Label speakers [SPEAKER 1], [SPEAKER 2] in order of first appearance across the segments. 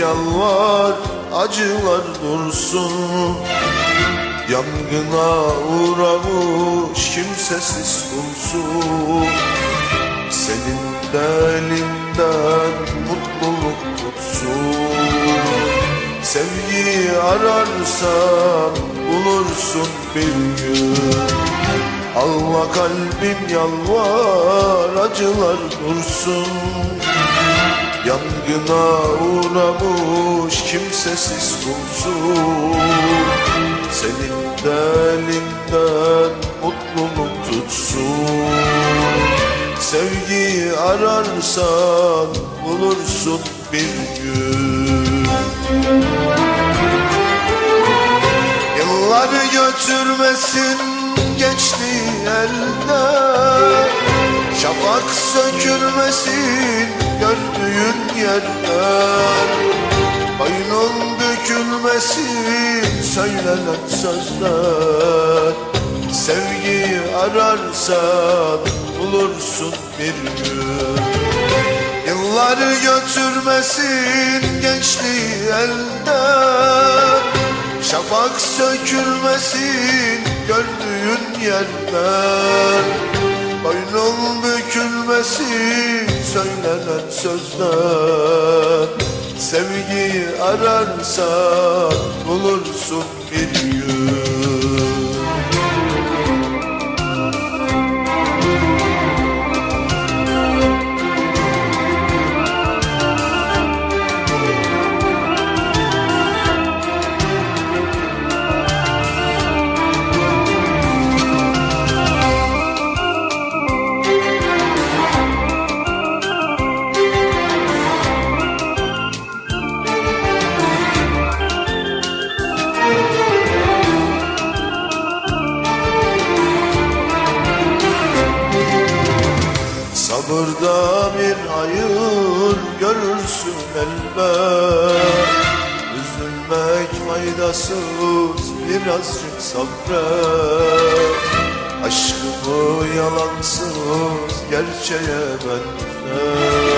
[SPEAKER 1] yalvar acılar dursun. Yangına uğramış kimsesiz kulsun Senin de elinden mutluluk tutsun Sevgiyi ararsan bulursun bir gün. Allah kalbim yalvar acılar dursun Yangına uğramış kimsesiz kulsun Senin de elinden mutluluk tutsun. Sevgiyi ararsan bulursun bir gün. Yıllar götürmesin gençliği elden Şafak sökülmesin gördüğün yerden Boynun bükülmesin söylenen sözler. Sevgiyi ararsan bulursun bir gün. Yıllar götürmesin gençliği elden Şafak sökülmesin gördüğün yerden bükülmesin söylenen sözler. Sevgiyi ararsan bulursun bir hayır görürsün elbet. Üzülmek faydasız birazcık sabret. Aşkımı yalansız gerçeğe benzer.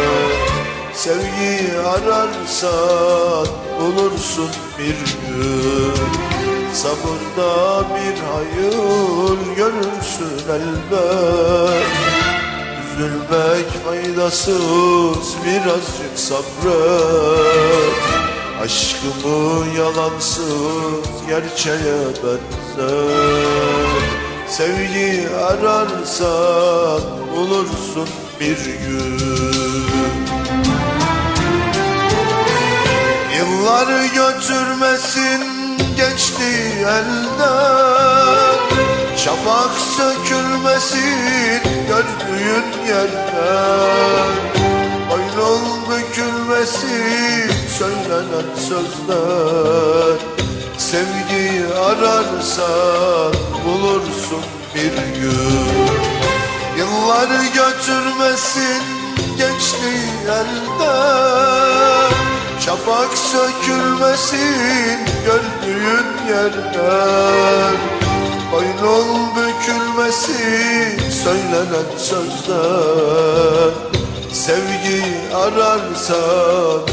[SPEAKER 1] Sevgiyi ararsan bulursun bir gün. Sabırda bir hayır görürsün elbet Üzülmek faydasız birazcık sabret. Aşkımı yalansız gerçeğe benzer. Sevgi ararsan bulursun bir gün. Yıllar götürmesin gençliği elden. Şafak sökülmesin gördüğün yerden Boynun bükülmesin söylenen sözler. Sevgiyi ararsan bulursun bir gün. Yıllar götürmesin gençliği elden. Şafak sökülmesin gördüğün yerden sözler. Sevgi ararsan